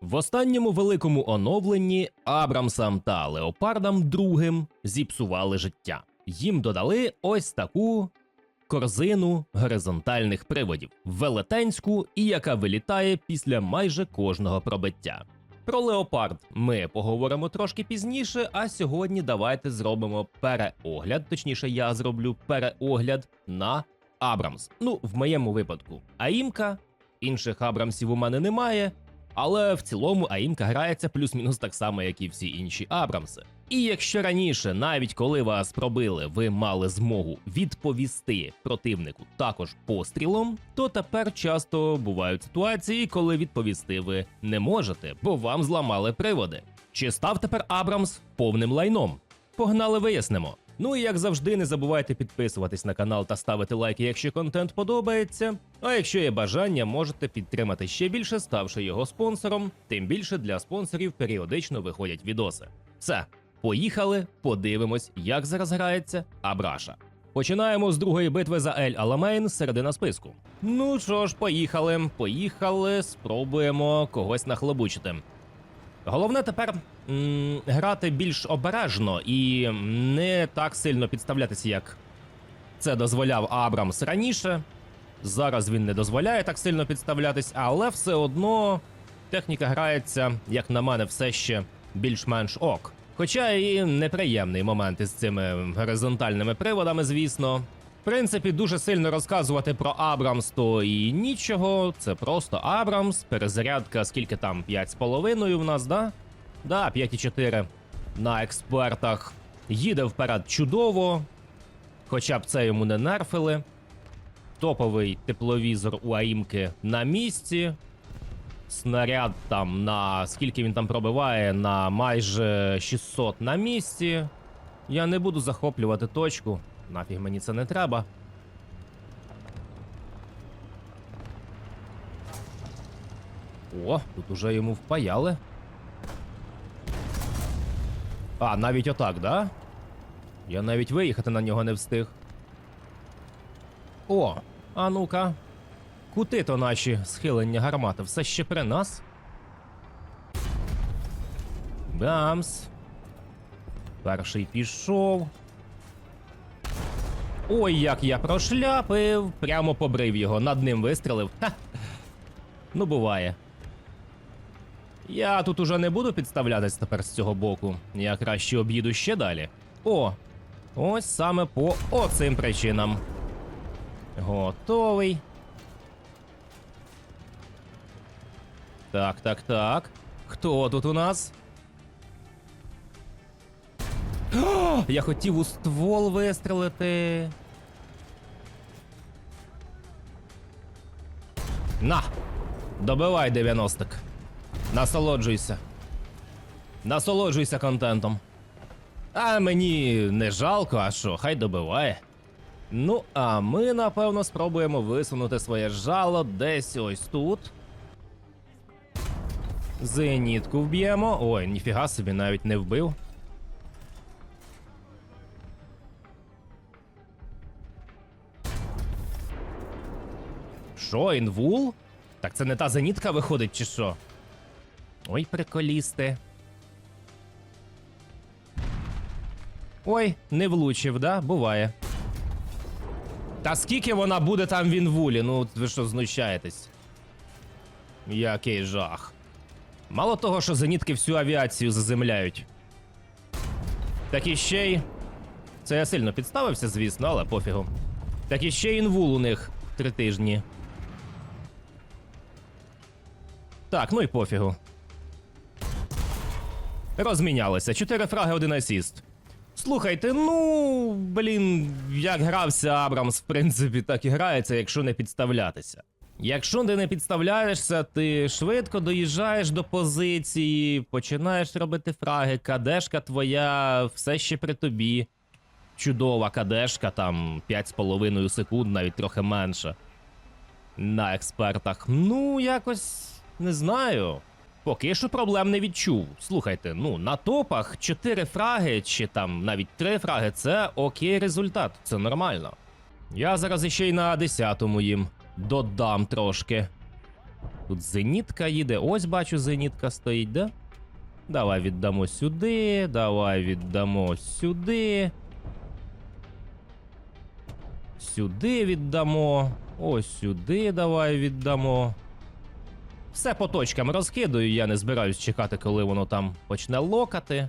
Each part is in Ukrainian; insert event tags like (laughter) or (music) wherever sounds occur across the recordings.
В останньому великому оновленні Абрамсам та Леопардам другим зіпсували життя. Їм додали ось таку корзину горизонтальних приводів, велетенську і яка вилітає після майже кожного пробиття. Про леопард ми поговоримо трошки пізніше, а сьогодні давайте зробимо переогляд, точніше, я зроблю переогляд на Абрамс. Ну, в моєму випадку, Аїмка, інших Абрамсів у мене немає, але в цілому Аїмка грається плюс-мінус так само, як і всі інші Абрамси. І якщо раніше, навіть коли вас пробили, ви мали змогу відповісти противнику також пострілом, то тепер часто бувають ситуації, коли відповісти ви не можете, бо вам зламали приводи. Чи став тепер Абрамс повним лайном? Погнали, вияснимо. Ну і як завжди, не забувайте підписуватись на канал та ставити лайки, якщо контент подобається. А якщо є бажання, можете підтримати ще більше, ставши його спонсором. Тим більше для спонсорів періодично виходять відоси. Все, поїхали, подивимось, як зараз грається Абраша. Починаємо з другої битви за Ель Аламейн, середина списку. Ну що ж, поїхали, поїхали, спробуємо когось нахлобучити. Головне тепер грати більш обережно і не так сильно підставлятися, як це дозволяв Абрамс раніше. Зараз він не дозволяє так сильно підставлятись, але все одно техніка грається, як на мене, все ще більш-менш ок. Хоча і неприємний момент із цими горизонтальними приводами, звісно. В принципі, дуже сильно розказувати про Абрамс то і нічого. Це просто Абрамс, перезарядка, скільки там 5,5 в нас, да? Да, 5,4 на експертах. Їде вперед чудово. Хоча б це йому не нерфили. Топовий тепловізор у Аїмки на місці. Снаряд там на скільки він там пробиває, на майже 600 на місці. Я не буду захоплювати точку. Нафіг мені це не треба. О, тут уже йому впаяли. А, навіть отак, да? Я навіть виїхати на нього не встиг. О, а ну-ка. Кути то наші схилення гармати все ще при нас. Бамс. Перший пішов. Ой, як я прошляпив. Прямо побрив його, над ним вистрелив. Ха. Ну, буває. Я тут уже не буду підставлятись тепер з цього боку. Я краще об'їду ще далі. О! Ось саме по оцим причинам. Готовий. Так, так, так. Хто тут у нас? О, (gasps) я хотів у ствол вистрелити. На! Добивай 90-ок. Насолоджуйся. Насолоджуйся контентом. А мені не жалко, а що, хай добиває. Ну, а ми, напевно, спробуємо висунути своє жало десь ось тут. Зенітку вб'ємо. Ой, ніфіга собі навіть не вбив. Що, інвул? Так це не та зенітка виходить, чи що? Ой, приколісти. Ой, не влучив, да? Буває. Та скільки вона буде там в інвулі? Ну, ви що знущаєтесь? Який жах. Мало того, що зенітки всю авіацію заземляють. Так і ще й. Це я сильно підставився, звісно, але пофігу. Так і ще інвул у них три тижні. Так, ну і пофігу. Розмінялися. Чотири фраги, один асіст. Слухайте, ну блін, як грався Абрамс, в принципі, так і грається, якщо не підставлятися. Якщо ти не підставляєшся, ти швидко доїжджаєш до позиції, починаєш робити фраги, кадешка твоя все ще при тобі. Чудова кадешка, там 5,5 секунд, навіть трохи менше. На експертах. Ну, якось не знаю. Поки що проблем не відчув. Слухайте, ну на топах 4 фраги чи там навіть 3 фраги це окей результат, це нормально. Я зараз іще й на 10-му їм додам трошки. Тут зенітка їде. Ось бачу, зенітка стоїть, да? Давай віддамо сюди, давай віддамо сюди. Сюди віддамо. Ось сюди давай віддамо. Все по точкам розкидаю, я не збираюсь чекати, коли воно там почне локати.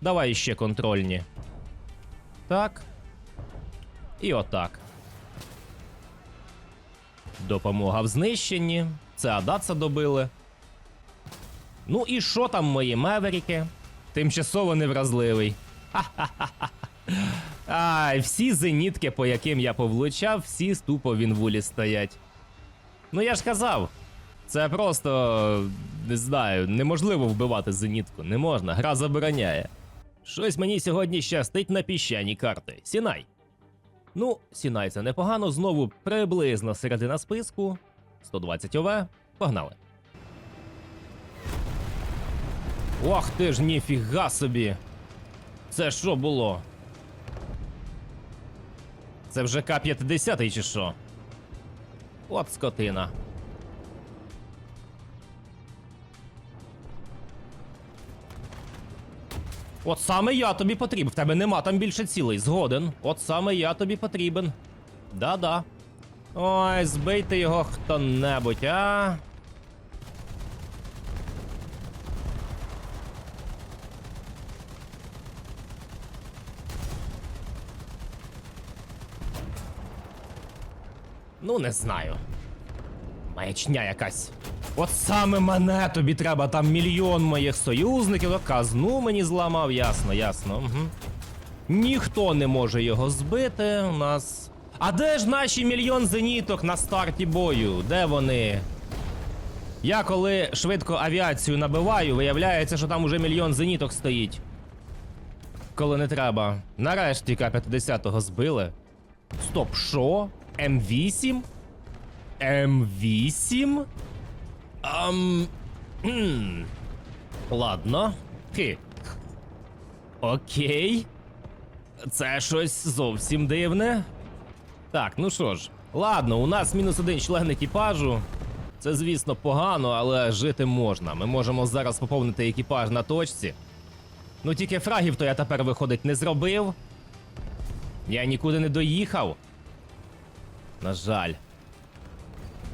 Давай ще контрольні. Так. І отак. Допомога в знищенні. Це Адаца добили. Ну і що там, мої меверіки? Тимчасово невразливий. Ха-ха-ха. Ай, всі зенітки, по яким я повлучав, всі ступо в інвулі стоять. Ну я ж казав, це просто не знаю, неможливо вбивати зенітку. Не можна, гра забороняє. Щось мені сьогодні щастить на піщані карти. Сінай. Ну, Сінай це непогано, знову приблизно середина списку. 120 ОВ. Погнали. Ох ти ж ніфіга собі. Це що було? Це вже К-50 чи що? От скотина. От саме я тобі потрібен. В тебе нема там більше цілей. Згоден. От саме я тобі потрібен. Да-да. Ой, збийте його хто-небудь, а. Ну, не знаю. Маячня якась. От саме мене тобі треба, там мільйон моїх союзників, казну мені зламав, ясно, ясно. Угу. Ніхто не може його збити. У нас. А де ж наші мільйон зеніток на старті бою? Де вони? Я коли швидко авіацію набиваю, виявляється, що там уже мільйон зеніток стоїть. Коли не треба. Нарешті К-50 збили. Стоп, що? М8? М8? Ам. хм. Ладно. Хи. Окей. Це щось зовсім дивне. Так, ну що ж, ладно, у нас мінус один член екіпажу. Це, звісно, погано, але жити можна. Ми можемо зараз поповнити екіпаж на точці. Ну тільки фрагів то я тепер виходить не зробив. Я нікуди не доїхав. На жаль.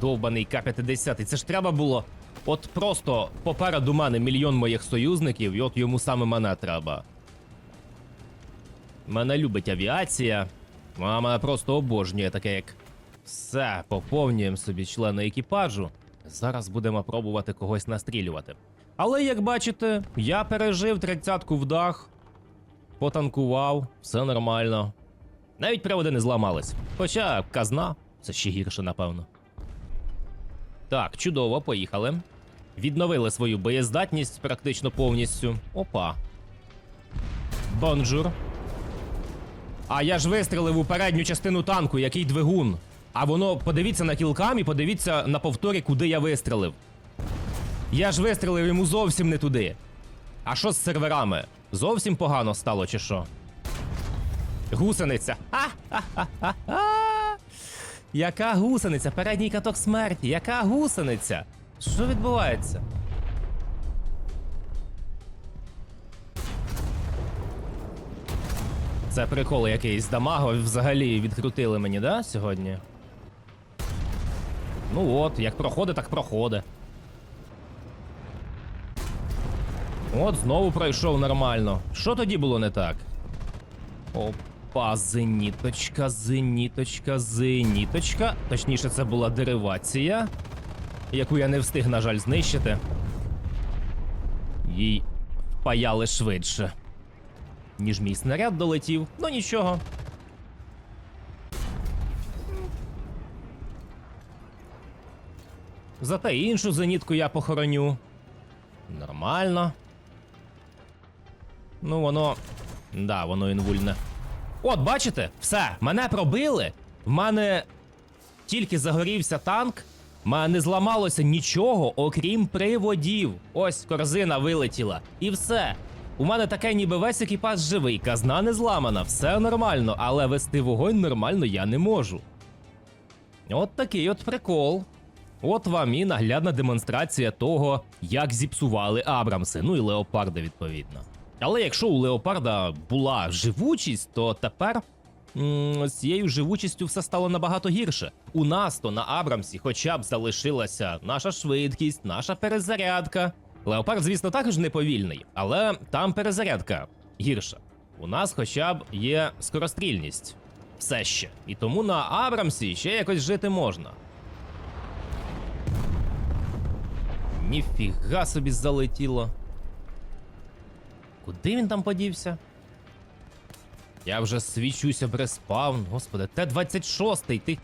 Довбаний К-50. Це ж треба було. От просто попереду мене мільйон моїх союзників, і от йому саме мене треба. Мене любить авіація. Вона мене просто обожнює таке як. Все, поповнюємо собі члени екіпажу. Зараз будемо пробувати когось настрілювати. Але як бачите, я пережив тридцятку в дах, потанкував, все нормально. Навіть приводи не зламались. Хоча казна це ще гірше, напевно. Так, чудово, поїхали. Відновили свою боєздатність практично повністю. Опа. Бонжур. А я ж вистрелив у передню частину танку, який двигун. А воно подивіться на кілкам і подивіться на повторі, куди я вистрелив. Я ж вистрелив йому зовсім не туди. А що з серверами? Зовсім погано стало, чи що? Гусениця. Ха-ха-ха-ха-ха! Яка гусениця? Передній каток смерті. Яка гусениця? Що відбувається? Це прикол якийсь дамаго взагалі відкрутили мені, да, сьогодні? Ну от, як проходить, так проходить. От, знову пройшов нормально. Що тоді було не так? Опа, зеніточка, зеніточка, зеніточка. Точніше, це була деривація, яку я не встиг, на жаль, знищити. Їй впаяли швидше, ніж мій снаряд долетів. Ну нічого. Зате іншу зенітку я похороню. Нормально. Ну, воно. Да, воно інвульне. От, бачите, все, мене пробили. В мене тільки загорівся танк. В мене не зламалося нічого, окрім приводів. Ось корзина вилетіла. І все. У мене таке, ніби весь екіпаж живий, казна не зламана, все нормально, але вести вогонь нормально я не можу. От такий от прикол. От вам і наглядна демонстрація того, як зіпсували Абрамси, ну і леопарди, відповідно. Але якщо у леопарда була живучість, то тепер з цією живучістю все стало набагато гірше. У нас то на Абрамсі хоча б залишилася наша швидкість, наша перезарядка. Леопард, звісно, також не повільний, але там перезарядка гірша. У нас хоча б є скорострільність. Все ще. І тому на Абрамсі ще якось жити можна. Ніфіга собі залетіло. Куди він там подівся? Я вже свічуся в респаун. Господи, Т-26, ти.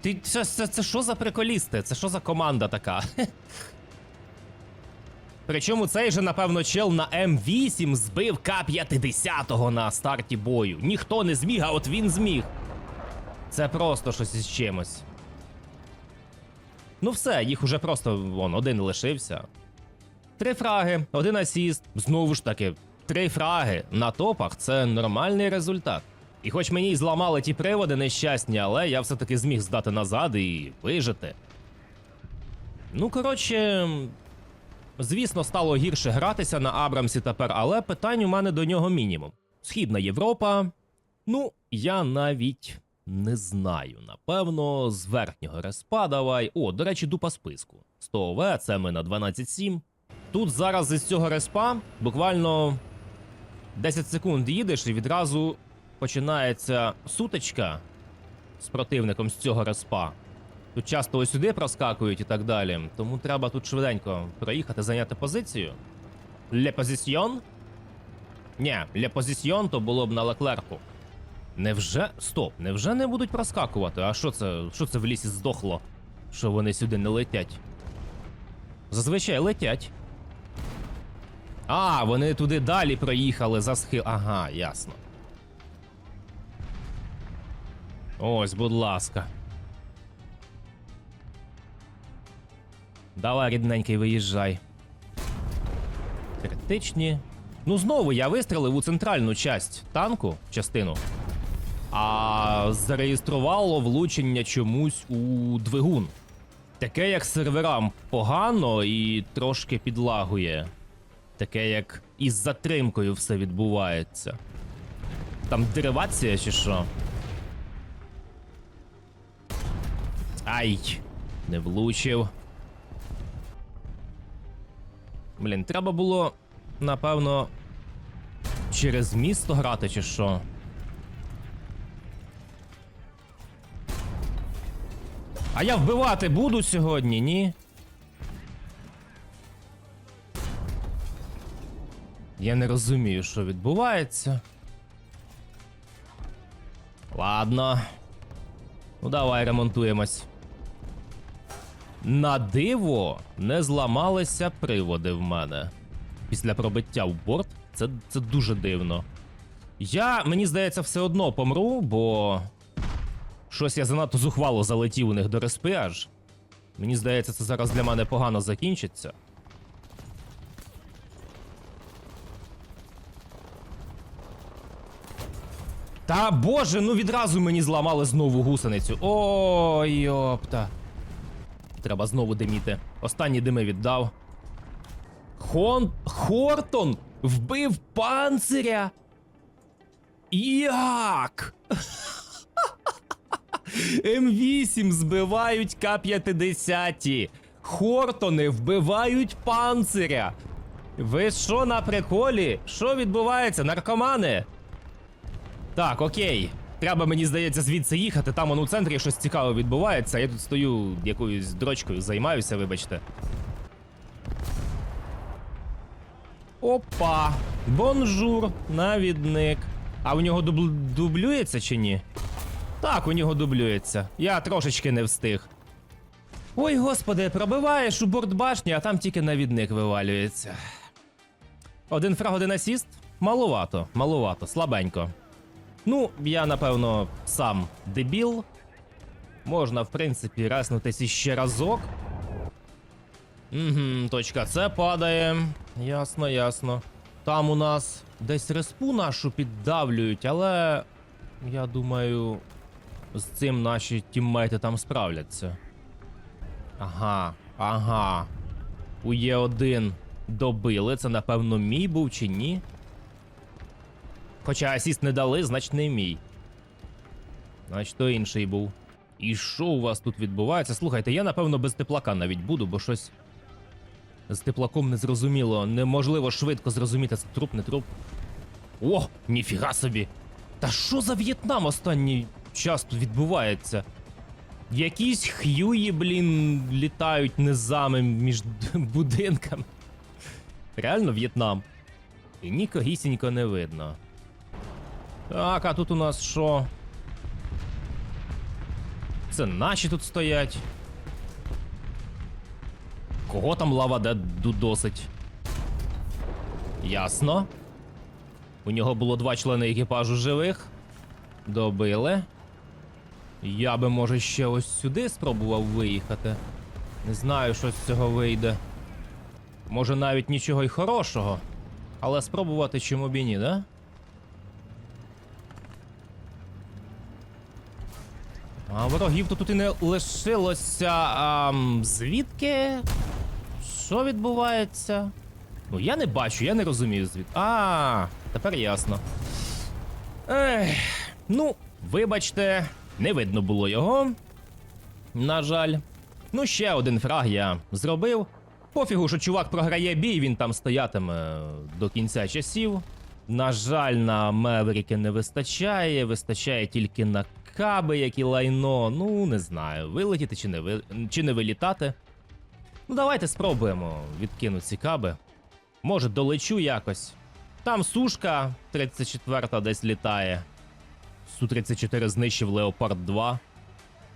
Ти це, це, це що за приколісти? Це що за команда така? (laughs) Причому цей же, напевно, чел на М8 збив К-50 на старті бою. Ніхто не зміг, а от він зміг. Це просто щось із чимось. Ну все, їх уже просто вон один лишився. Три фраги, один асіст. Знову ж таки, три фраги на топах це нормальний результат. І хоч мені й зламали ті приводи нещасні, але я все-таки зміг здати назад і вижити. Ну, коротше, звісно, стало гірше гратися на Абрамсі тепер, але питань у мене до нього мінімум. Східна Європа. Ну, я навіть не знаю. Напевно, з верхнього респа давай. О, до речі, дупа списку. 100 ОВ, це ми на 12.7. Тут зараз із цього респа буквально 10 секунд їдеш і відразу починається сутичка з противником з цього респа. Тут часто ось сюди проскакують і так далі. Тому треба тут швиденько проїхати, зайняти позицію. Ле позиціон? Ні, ле позиціон то було б на Леклерку. Невже. Стоп, невже не будуть проскакувати? А що це? Що це в лісі здохло? Що вони сюди не летять? Зазвичай летять. А, вони туди далі проїхали за схил. Ага, ясно. Ось, будь ласка. Давай, рідненький, виїжджай. Критичні. Ну, знову я вистрелив у центральну часть танку, частину. А зареєструвало влучення чомусь у двигун. Таке, як серверам погано і трошки підлагує. Таке, як із затримкою все відбувається. Там деривація чи що? Ай, не влучив. Блін, треба було, напевно, через місто грати чи що. А я вбивати буду сьогодні, ні? Я не розумію, що відбувається. Ладно. Ну, давай ремонтуємось. На диво не зламалися приводи в мене. Після пробиття в борт це, це дуже дивно. Я, мені здається, все одно помру, бо щось я занадто зухвало залетів у них до респи аж. Мені здається, це зараз для мене погано закінчиться. Та боже, ну відразу мені зламали знову гусеницю. Ой, йопта. Треба знову диміти. Останні дими віддав. Хон... Хортон вбив панциря. Як? М8 збивають К-50. Хортони вбивають панциря. Ви що на приколі? Що відбувається, наркомани? Так, окей. Треба, мені здається, звідси їхати. Там он у центрі щось цікаве відбувається. Я тут стою якоюсь дрочкою, займаюся, вибачте. Опа! Бонжур, навідник. А у нього дубл... дублюється чи ні? Так, у нього дублюється. Я трошечки не встиг. Ой, господи, пробиваєш у борт башні, а там тільки навідник вивалюється. Один фраг, один асіст? Маловато, маловато, слабенько. Ну, я напевно сам дебіл. Можна, в принципі, раснутись іще разок. Угу, точка С падає. Ясно, ясно. Там у нас десь респу нашу піддавлюють, але я думаю, з цим наші тіммейти там справляться. Ага, ага. У Є1 добили. Це, напевно, мій був чи ні? Хоча асіст не дали, значить не мій. Значить, то інший був. І що у вас тут відбувається? Слухайте, я напевно без теплака навіть буду, бо щось з теплаком не зрозуміло. Неможливо швидко зрозуміти, це труп, не труп. О, ніфіга собі! Та що за В'єтнам останній час тут відбувається? Якісь х'юї, блін, літають низами між (laughs) будинками. Реально В'єтнам. І нікогісінько не видно. Так, а тут у нас що? Це наші тут стоять. Кого там лава де дудосить? Ясно. У нього було два члени екіпажу живих. Добили. Я би, може, ще ось сюди спробував виїхати. Не знаю, що з цього вийде. Може, навіть нічого й хорошого. Але спробувати чому б і ні, да? А ворогів то тут і не лишилося. А, звідки? Що відбувається? Ну, я не бачу, я не розумію звід. А, тепер ясно. Ех, ну, вибачте, не видно було його. На жаль. Ну, ще один фраг я зробив. Пофігу, що чувак програє бій, він там стоятиме до кінця часів. На жаль, на Меверіки не вистачає, вистачає тільки на каби, як і лайно. Ну, не знаю, вилетіти чи не, ви... чи не вилітати. Ну, давайте спробуємо відкинути ці каби. Може, долечу якось. Там сушка 34 десь літає. Су-34 знищив Леопард 2.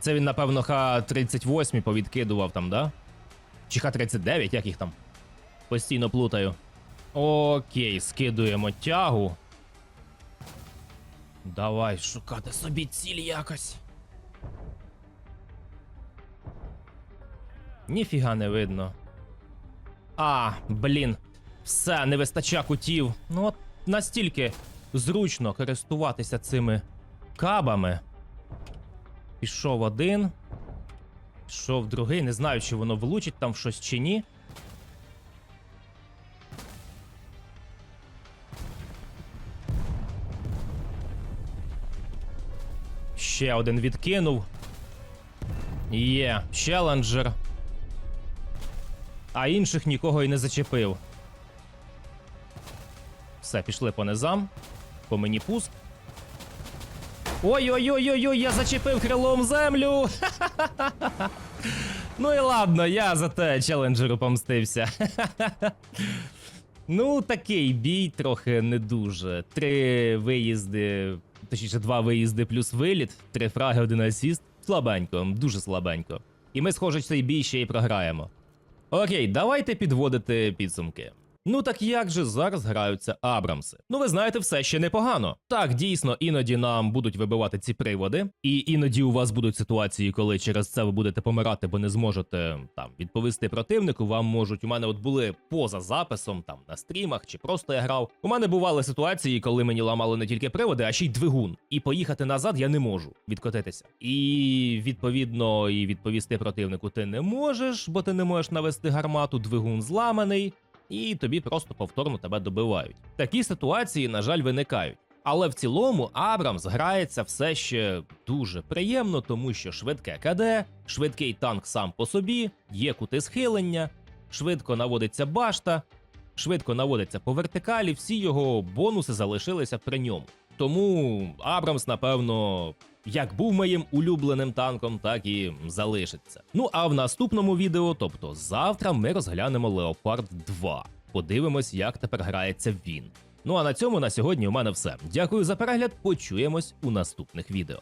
Це він, напевно, Х-38 повідкидував там, да? Чи Х-39, як їх там? Постійно плутаю. Окей, скидуємо тягу. Давай шукати собі ціль якось. Ніфіга не видно. А, блін. Все, не вистача кутів. Ну от настільки зручно користуватися цими кабами. Пішов один. Пішов другий. Не знаю, чи воно влучить там в щось чи ні. Ще один відкинув. Є, челенджер. А інших нікого й не зачепив. Все, пішли по низам. По мені пуск. Ой-ой-ой-ой-ой, я зачепив крилом землю. (laughs) ну і ладно, я за те челенджеру помстився. (laughs) ну, такий бій трохи не дуже. Три виїзди, точніше, два виїзди плюс виліт, три фраги, один асіст. Слабенько, дуже слабенько. І ми, схоже, цей бій ще й програємо. Окей, давайте підводити підсумки. Ну так як же зараз граються Абрамси? Ну ви знаєте, все ще непогано. Так, дійсно, іноді нам будуть вибивати ці приводи, і іноді у вас будуть ситуації, коли через це ви будете помирати, бо не зможете там відповісти противнику. Вам можуть у мене от були поза записом, там на стрімах чи просто я грав. У мене бували ситуації, коли мені ламали не тільки приводи, а ще й двигун. І поїхати назад я не можу відкотитися. І відповідно, і відповісти противнику ти не можеш, бо ти не можеш навести гармату, двигун зламаний і тобі просто повторно тебе добивають. Такі ситуації, на жаль, виникають. Але в цілому Абрамс грається все ще дуже приємно, тому що швидке КД, швидкий танк сам по собі, є кути схилення, швидко наводиться башта, швидко наводиться по вертикалі, всі його бонуси залишилися при ньому. Тому Абрамс, напевно, як був моїм улюбленим танком, так і залишиться. Ну а в наступному відео, тобто завтра, ми розглянемо Леопард 2. Подивимось, як тепер грається він. Ну а на цьому на сьогодні у мене все. Дякую за перегляд. Почуємось у наступних відео.